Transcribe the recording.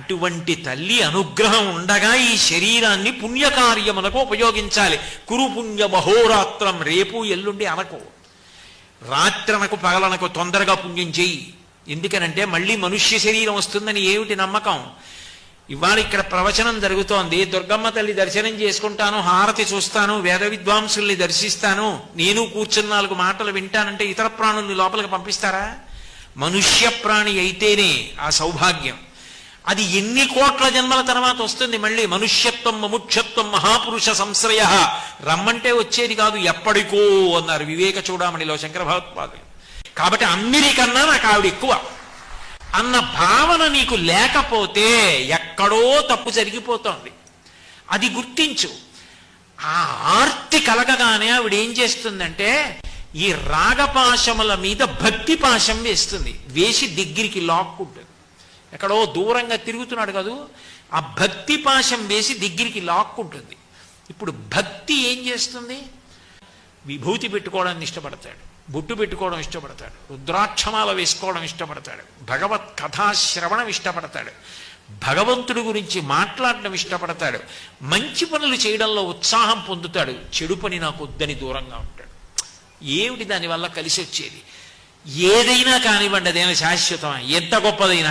అటువంటి తల్లి అనుగ్రహం ఉండగా ఈ శరీరాన్ని పుణ్యకార్యములకు ఉపయోగించాలి. కురుపుణ్య మహోరాత్రం రేపు ఎల్లుండి అనకు. రాత్రనకు పగలనకు తొందరగా పుణ్యం చేయి ఎందుకనంటే మళ్ళీ మనుష్య శరీరం వస్తుందని ఏమిటి నమ్మకం? ఇవాళ ఇక్కడ ప్రవచనం జరుగుతోంది. దుర్గమ్మ తల్లి దర్శనం చేసుకుంటాను హారతి చూస్తాను వేద విద్వాంసుల్ని దర్శిస్తాను. నేను కూర్చున్న నాలుగు మాటలు వింటానంటే ఇతర ప్రాణుల్ని లోపలికి పంపిస్తారా? మనుష్య ప్రాణి అయితేనే ఆ సౌభాగ్యం. అది ఎన్ని కోట్ల జన్మల తర్వాత వస్తుంది మళ్ళీ? మనుష్యత్వం మముక్షత్వం మహాపురుష సంశ్రయ. రమ్మంటే వచ్చేది కాదు ఎప్పటికో అన్నారు వివేక చూడామణిలో శంకర భగవత్పాదులు. కాబట్టి అందరికన్నా నాకు ఆవిడ ఎక్కువ. అన్న భావన నీకు లేకపోతే ఎక్కడో తప్పు జరిగిపోతోంది. అది గుర్తించు. ఆ ఆర్తి కలగగానే ఆవిడ ఏం చేస్తుందంటే ఈ రాగపాశముల మీద భక్తి పాశం వేస్తుంది. వేసి దగ్గరికి లాక్కుంటుంది. ఎక్కడో దూరంగా తిరుగుతున్నాడు కదూ ఆ భక్తి పాశం వేసి దగ్గరికి లాక్కుంటుంది. ఇప్పుడు భక్తి ఏం చేస్తుంది? విభూతి పెట్టుకోవడానికి ఇష్టపడతాడు బొట్టు పెట్టుకోవడం ఇష్టపడతాడు రుద్రాక్షమాల వేసుకోవడం ఇష్టపడతాడు భగవత్ కథాశ్రవణం ఇష్టపడతాడు భగవంతుడి గురించి మాట్లాడడం ఇష్టపడతాడు మంచి పనులు చేయడంలో ఉత్సాహం పొందుతాడు చెడు పని నాకు వద్దని దూరంగా ఉంటాడు. ఏమిటి దానివల్ల కలిసి వచ్చేది ఏదైనా కానివ్వండి అదేనా శాశ్వతం? ఎంత గొప్పదైనా